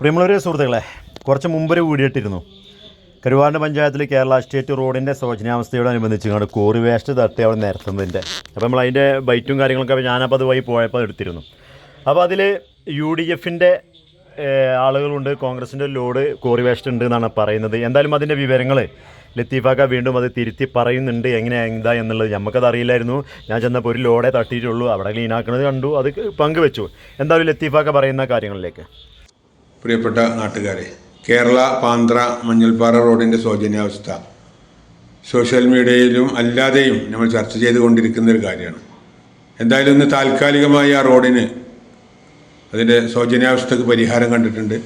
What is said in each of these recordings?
പ്രിയമുള്ളവരെ സുഹൃത്തുക്കളെ കുറച്ച് മുമ്പൊരു വീഡിയോ ഇട്ടിരുന്നു. കരുവാറിന്റെ പഞ്ചായത്തിൽ കേരള സ്റ്റേറ്റ് റോഡിന്റെ ശോചനാവസ്ഥയോടനുബന്ധിച്ച് കോറി വേസ്റ്റ് തട്ടി അവിടെ നിരത്തുന്നതിന്റെ. അപ്പോൾ നമ്മൾ അതിന്റെ ബൈറ്റും കാര്യങ്ങളൊക്കെ ഞാനപ്പോൾ അത് വഴി പോയപ്പോൾ എടുത്തിരുന്നു. അപ്പോൾ അതിൽ യു ഡി എഫിന്റെ ആളുകളുണ്ട് കോൺഗ്രസിന്റെ ലോഡ് കോറി വേസ്റ്റ് ഉണ്ട് എന്നാണ് പറയുന്നത്. എന്തായാലും അതിന്റെ വിവരങ്ങൾ ലത്തീഫാക്ക വീണ്ടും അത് തിരുത്തി പറയുന്നുണ്ട്. എങ്ങനെ എന്താ എന്നുള്ളത് നമുക്കത് അറിയില്ലായിരുന്നു. ഞാൻ ചെന്നപ്പോൾ ഒരു ലോഡേ തട്ടിയിട്ടുള്ളൂ. അവിടെ ക്ലീനാക്കുന്നത് കണ്ടു അത് പങ്കുവെച്ചു. എന്തായാലും ലത്തീഫാക്ക പറയുന്ന കാര്യങ്ങളിലേക്ക്. പ്രിയപ്പെട്ട നാട്ടുകാരെ കേരള പാന്ത്ര മഞ്ഞൾപ്പാറ റോഡിന്റെ ശോചനീയാവസ്ഥ. സോഷ്യൽ മീഡിയയിലും അല്ലാതെയും നമ്മൾ ചർച്ച ചെയ്തുകൊണ്ടിരിക്കുന്ന ഒരു കാര്യമാണ്. എന്തായാലും ഇന്ന് താൽക്കാലികമായി ആ റോഡിന് അതിന്റെ ശോചനീയാവസ്ഥക്ക് പരിഹാരം കണ്ടിട്ടുണ്ട്.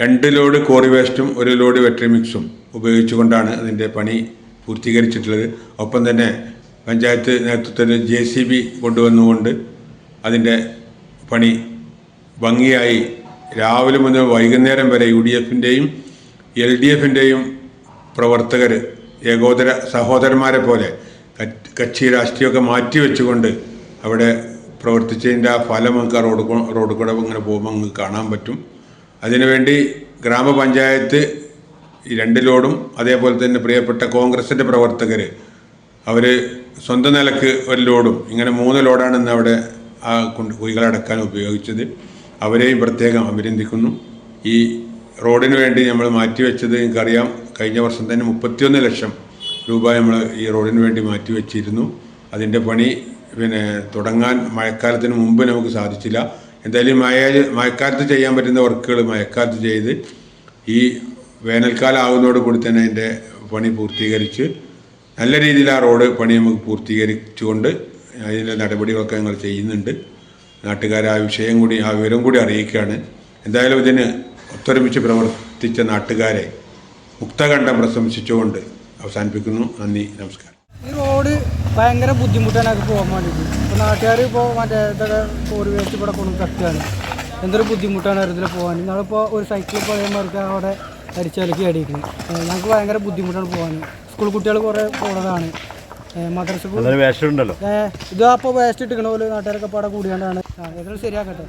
രണ്ട് ലോഡ് കോറി വേസ്റ്റും ഒരു ലോഡ് വെറ്ററി മിക്സും ഉപയോഗിച്ചുകൊണ്ടാണ് അതിന്റെ പണി പൂർത്തീകരിച്ചിട്ടുള്ളത്. ഒപ്പം തന്നെ പഞ്ചായത്ത് നേതൃത്വത്തിൽ ജെ സി ബി കൊണ്ടുവന്നുകൊണ്ട് അതിന്റെ പണി ഭംഗിയായി രാവിലെ മുതൽ വൈകുന്നേരം വരെ യു ഡി എഫിന്റെയും എൽ ഡി എഫിന്റെയും പ്രവർത്തകർ ഏകോദര സഹോദരന്മാരെ പോലെ കക്ഷി രാഷ്ട്രീയമൊക്കെ മാറ്റിവെച്ചുകൊണ്ട് അവിടെ പ്രവർത്തിച്ചതിന്റെ ആ ഫലം നമുക്ക് ആ റോഡ് റോഡ് കൂടെ ഇങ്ങനെ പോകുമ്പോൾ നമുക്ക് കാണാൻ പറ്റും. അതിനുവേണ്ടി ഗ്രാമപഞ്ചായത്ത് രണ്ടിലോടും അതേപോലെ തന്നെ പ്രിയപ്പെട്ട കോൺഗ്രസിന്റെ പ്രവർത്തകർ അവർ സ്വന്തം നിലയ്ക്ക് ഒരു ലോഡും ഇങ്ങനെ മൂന്ന് ലോഡാണ് ഇന്ന് അവിടെ ആ കുഴികളടക്കാൻ ഉപയോഗിച്ചത്. അവരെയും പ്രത്യേകം അഭിനന്ദിക്കുന്നു. ഈ റോഡിന് വേണ്ടി നമ്മൾ മാറ്റിവെച്ചത് നിങ്ങൾക്കറിയാം കഴിഞ്ഞ വർഷം തന്നെ മുപ്പത്തിയൊന്ന് ലക്ഷം രൂപ നമ്മൾ ഈ റോഡിന് വേണ്ടി മാറ്റിവെച്ചിരുന്നു. അതിന്റെ പണി പിന്നെ തുടങ്ങാൻ മഴക്കാലത്തിന് മുമ്പ് നമുക്ക് സാധിച്ചില്ല. എന്തായാലും മഴ മഴക്കാലത്ത് ചെയ്യാൻ പറ്റുന്ന വർക്കുകൾ മഴക്കാലത്ത് ചെയ്ത് ഈ വേനൽക്കാലം ആകുന്നതോട് കൂടി തന്നെ അതിന്റെ പണി പൂർത്തീകരിച്ച് നല്ല രീതിയിൽ ആ റോഡ് പണി നമുക്ക് പൂർത്തീകരിച്ചുകൊണ്ട് അതിന്റെ നടപടികളൊക്കെ ഞങ്ങൾ ചെയ്യുന്നുണ്ട്. നാട്ടുകാരെ ആ വിഷയം കൂടി ആ വിവരം കൂടി അറിയിക്കുകയാണ്. എന്തായാലും ഇതിന് ഒത്തൊരുമിച്ച് പ്രവർത്തിച്ച നാട്ടുകാരെ മുക്തകണ്ഠം പ്രശംസിച്ചുകൊണ്ട് അവസാനിപ്പിക്കുന്നു. നന്ദി നമസ്കാരം. ഈ റോഡ് ഭയങ്കര ബുദ്ധിമുട്ടാണ് അത് പോകാൻ വേണ്ടിയിട്ട്. നാട്ടുകാർ ഇപ്പോൾ മറ്റേ വേസ്റ്റ് ഇവിടെ കൊണ്ടു കത്തുകയാണ് എന്തൊരു ബുദ്ധിമുട്ടാണ് ഇതിൽ പോകാൻ. ഞങ്ങളിപ്പോൾ ഒരു സൈക്കിൾ പോയമാർക്ക് അവിടെ അരിച്ചലക്കി അടിക്കുന്നത് ഞങ്ങൾക്ക് ഭയങ്കര ബുദ്ധിമുട്ടാണ് പോകാൻ. സ്കൂൾ കുട്ടികൾ കുറേ പോണതാണ്. ഇത് അപ്പൊ വേസ്റ്റ് ഇട്ടിക്കണ പോലെ നാട്ടുകാരൊക്കെ പാടെ കൂടിയാണ്ടാണ്. ശരിയാക്കട്ടെ.